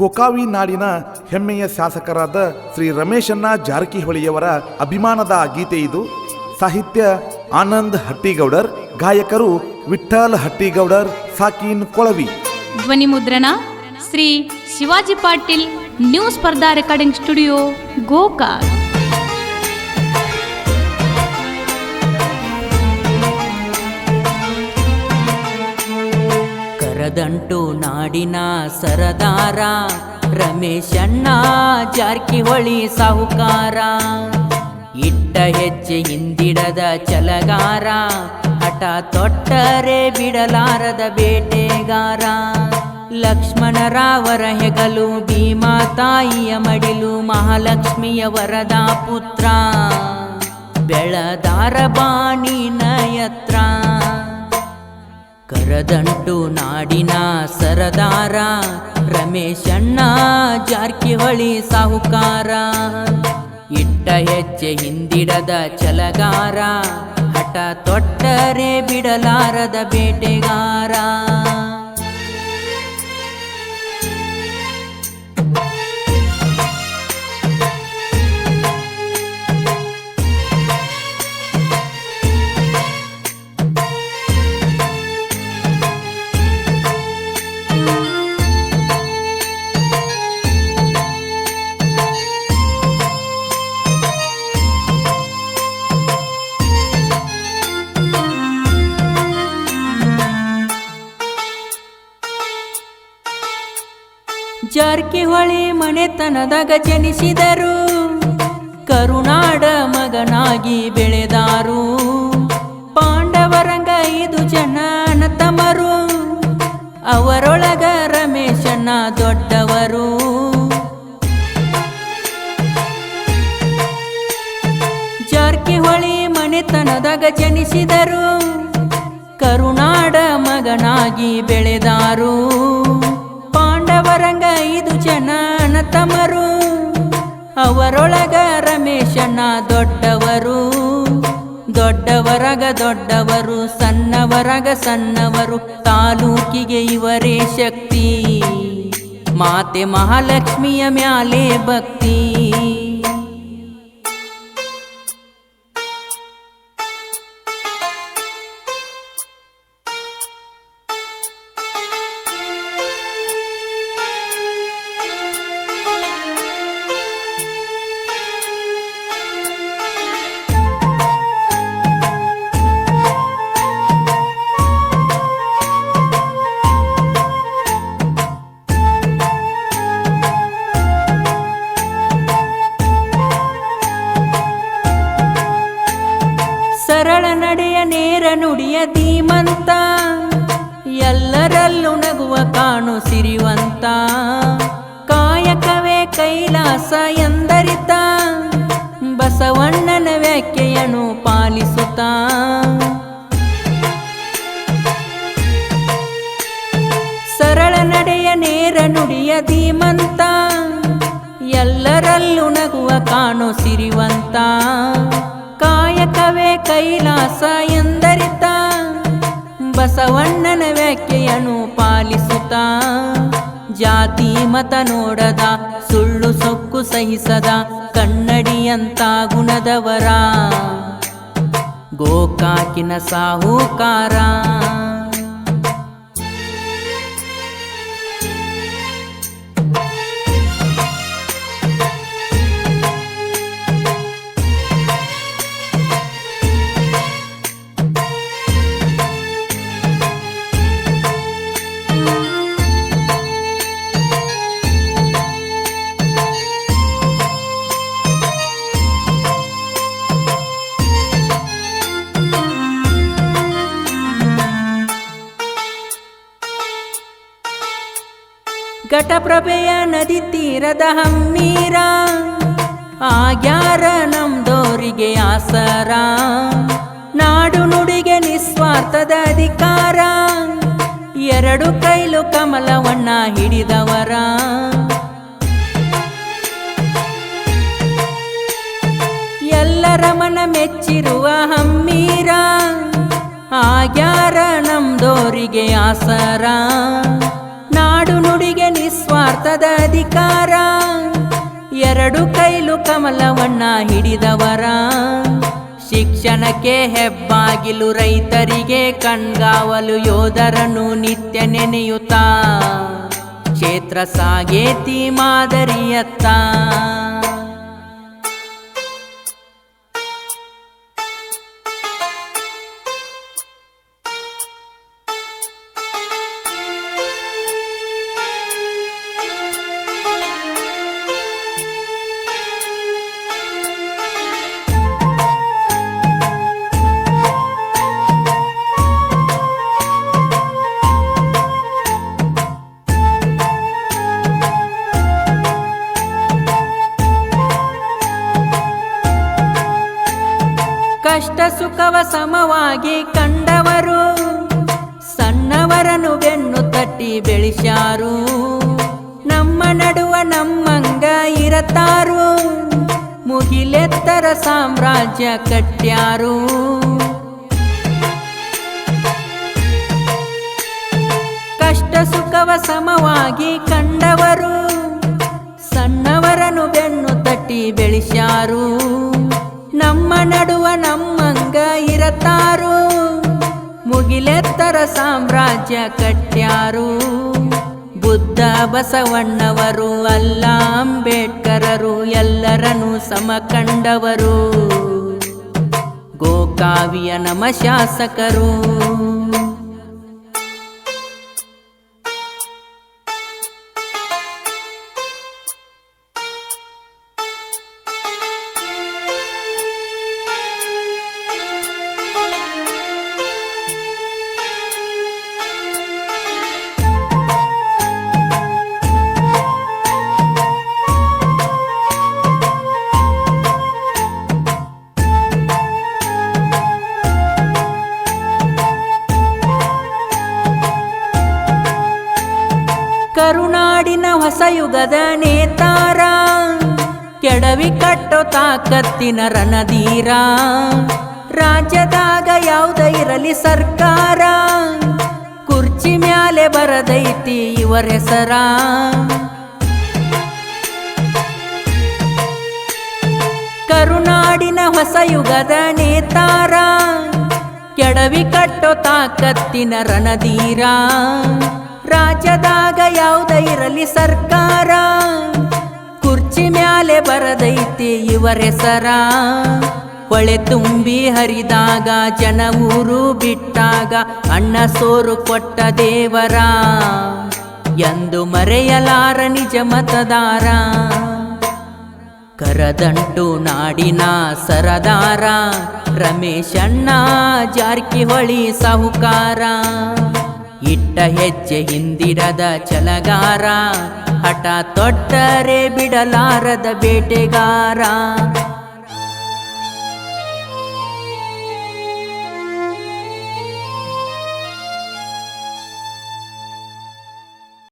ಗೋಕಾವಿ ನಾಡಿನ ಹೆಮ್ಮೆಯ ಶಾಸಕರಾದ ಶ್ರೀ ರಮೇಶಣ್ಣ ಜಾರಕಿಹೊಳಿಯವರ ಅಭಿಮಾನದ ಗೀತೆ ಇದು. ಸಾಹಿತ್ಯ ಆನಂದ್ ಹಟ್ಟಿಗೌಡರ್, ಗಾಯಕರು ವಿಠ್ಠಲ್ ಹಟ್ಟಿಗೌಡರ್, ಸಾಕೀನ್ ಕೊಳವಿ. ಧ್ವನಿ ಮುದ್ರಣ ಶ್ರೀ ಶಿವಾಜಿ ಪಾಟೀಲ್, ನ್ಯೂಸ್ ಸ್ಪರ್ಧಾ ರೆಕಾರ್ಡಿಂಗ್ ಸ್ಟುಡಿಯೋ, ಗೋಕಾಕ್. ಕರದಂಟು ನಾಡಿನ ಸರದಾರ ರಮೇಶಣ್ಣ ಜಾರಕಿಹೊಳಿ ಸಾಹುಕಾರ. ಇಟ್ಟ ಹೆಜ್ಜೆ ಹಿಂದಿಡದ ಚಲಗಾರ, ಹಠ ತೊಟ್ಟರೆ ಬಿಡಲಾರದ ಬೇಟೆಗಾರ. ಲಕ್ಷ್ಮಣರಾವರ ಹೆಗಲು ಭೀಮಾ ತಾಯಿಯ ಮಡಿಲು ಮಹಾಲಕ್ಷ್ಮಿಯ ವರದ ಪುತ್ರ. ಬೆಳದಾರ ಬಾಣಿ ನಯತ್ರ. ಕರದಂಟು ನಾಡಿನ ಸರದಾರ ರಮೇಶಣ್ಣ ಜಾರಕಿಹೊಳಿ ಸಾಹುಕಾರ. ಇಟ್ಟ ಹೆಜ್ಜೆ ಹಿಂದಿಡದ ಚಲಗಾರ ಹಠ ತೊಟ್ಟರೆ ಬಿಡಲಾರದ ಬೇಟೆಗಾರ. ಜಾರಕಿಹೊಳಿ ಮನೆತನದಾಗ ಜನಿಸಿದರು. ಕರುನಾಡ ಮಗನಾಗಿ ಬೆಳೆದಾರು. ಪಾಂಡವರಂಗ ಐದು ಜನ ತಮರು ಅವರೊಳಗ ರಮೇಶನ ದೊಡ್ಡವರು. ಜಾರಕಿಹೊಳಿ ಮನೆತನದಾಗ ಜನಿಸಿದರು. ಕರುನಾಡ ಮಗನಾಗಿ ಬೆಳೆದಾರು. ಪಾಂಡವರಂಗ ಐದು ಜನ ತಮರು ಅವರೊಳಗ ರಮೇಶನ ದೊಡ್ಡವರು. ದೊಡ್ಡವರಗ ದೊಡ್ಡವರು, ಸಣ್ಣವರಗ ಸಣ್ಣವರು. ತಾಲೂಕಿಗೆ ಇವರೇ ಶಕ್ತಿ. ಮಾತೆ ಮಹಾಲಕ್ಷ್ಮಿಯ ಮ್ಯಾಲೆ ಭಕ್ತಿ. ಕಾಣು ಸಿರಿವಂತ. ಕಾಯಕವೇ ಕೈಲಾಸ ಎಂದರಿತ. ಬಸವಣ್ಣನ ವ್ಯಾಖ್ಯೆಯನ್ನು ಪಾಲಿಸುತ್ತಾ. ಸರಳ ನಡೆಯ ನೇರ ನುಡಿಯ ಧೀಮಂತ. ಎಲ್ಲರಲ್ಲೂ ನಗುವ ಕಾಣು ಸಿರಿವಂತ. ಕಾಯಕವೇ ಕೈಲಾಸ ಎಂದರಿತ. ಬಸವಣ್ಣನ ವ್ಯಾಖ್ಯೆಯನ್ನು ಪಾಲಿಸುತ್ತಾ ಜಾತಿ ಮತ ನೋಡದ ಸುಳ್ಳು ಸೊಕ್ಕು ಸಹಿಸದ ಕನ್ನಡಿಯಂತ ಗುಣದವರ. ಗೋಕಾಕಿನ ಸಾಹುಕಾರ. ಘಟಪ್ರಭೆಯ ನದಿ ತೀರದ ಹಮ್ಮೀರ. ಆಗ್ಯಾರ ನಮ್ದೋರಿಗೆ ಆಸರ. ನಾಡು ನುಡಿಗೆ ನಿಸ್ವಾರ್ಥದ ಅಧಿಕಾರ. ಎರಡು ಕೈಲು ಕಮಲವಣ್ಣ ಹಿಡಿದವರ. ಎಲ್ಲರ ಮನ ಮೆಚ್ಚಿರುವ ಹಮ್ಮೀರ. ಆಗ್ಯಾರ ನಮ್ದೋರಿಗೆ ಆಸರ. ನಾಡು ನಿಸ್ವಾರ್ಥದ ಅಧಿಕಾರ. ಎರಡು ಕೈಲು ಕಮಲವನ್ನ ಹಿಡಿದವರ. ಶಿಕ್ಷಣಕ್ಕೆ ಹೆಬ್ಬಾಗಿಲು ರೈತರಿಗೆ ಕಣ್ಗಾವಲು ಯೋಧರನ್ನು ನಿತ್ಯ ನೆನೆಯುತ್ತಾ. ಕ್ಷೇತ್ರ ಸಾಗೇತಿ ಮಾದರಿಯತ್ತ. ಕಷ್ಟ ಸುಖವ ಸಮವಾಗಿ ಕಂಡವರು ಸಣ್ಣವರನು ಬೆನ್ನು ತಟ್ಟಿ ಬೆಳೆಸಾರು ನಮ್ಮ ನಡುವ ನಮ್ಮಂಗ ಇರತಾರು, ಮುಗಿಲೆತ್ತರ ಸಾಮ್ರಾಜ್ಯ ಕಟ್ಟ್ಯಾರು. ಕಷ್ಟ ಸುಖವ ಸಮವಾಗಿ ಕಂಡವರು ಸಣ್ಣವರನು ಬೆನ್ನು ತಟ್ಟಿ ಬೆಳೆಸ್ಯಾರು. ನಮ್ಮ ನಡುವ ನಮ್ಮಂಗ ಇರತಾರು. ಮುಗಿಲೆತ್ತರ ಸಾಮ್ರಾಜ್ಯ ಕಟ್ಟ್ಯಾರು ಬುದ್ಧ ಬಸವಣ್ಣವರು, ಅಲ್ಲ ಅಂಬೇಡ್ಕರರು, ಎಲ್ಲರನ್ನು ಸಮ ಕಂಡವರು. ಗೋಕಾವಿಯ ನಮ ಶಾಸಕರು. ಕರುನಾಡಿನ ಹೊಸ ಯುಗದ ನೇತಾರ. ಕೆಡವಿ ಕಟ್ಟೋ ತಾಕತ್ತಿನ ರಣಧೀರ. ರಾಜ್ಯದಾಗ ಯಾವುದ ಇರಲಿ ಸರ್ಕಾರ. ಕುರ್ಚಿ ಮ್ಯಾಲೆ ಬರದೈತಿ ಇವರ ಹೆಸರ. ಕರುನಾಡಿನ ಹೊಸ ಯುಗದ ನೇತಾರ. ಕೆಡವಿ ಕಟ್ಟೋ ತಾಕತ್ತಿನ ರಣಧೀರ. ರಾಜ್ಯದಾಗ ಯಾವುದ ಇರಲಿ ಸರ್ಕಾರ? ಕುರ್ಚಿ ಮ್ಯಾಲೆ ಬರದೈತಿ ಇವರ ಸರ ಹೊಳೆ ತುಂಬಿ ಹರಿದಾಗ, ಜನ ಊರು ಬಿಟ್ಟಾಗ ಅಣ್ಣ ಸೋರು ಕೊಟ್ಟ ದೇವರ. ಎಂದು ಮರೆಯಲಾರ ನಿಜ ಮತದಾರ. ಕರದಂಟು ನಾಡಿನ ಸರದಾರ. ರಮೇಶಣ್ಣ ಜಾರಕಿಹೊಳಿ ಸಾಹುಕಾರ. ಇಟ್ಟ ಹೆಜ್ಜೆ ಹಿಂದಿರದ ಛಲಗಾರ ಹಠ ತೊಟ್ಟರೆ ಬಿಡಲಾರದ ಬೇಟೆಗಾರ.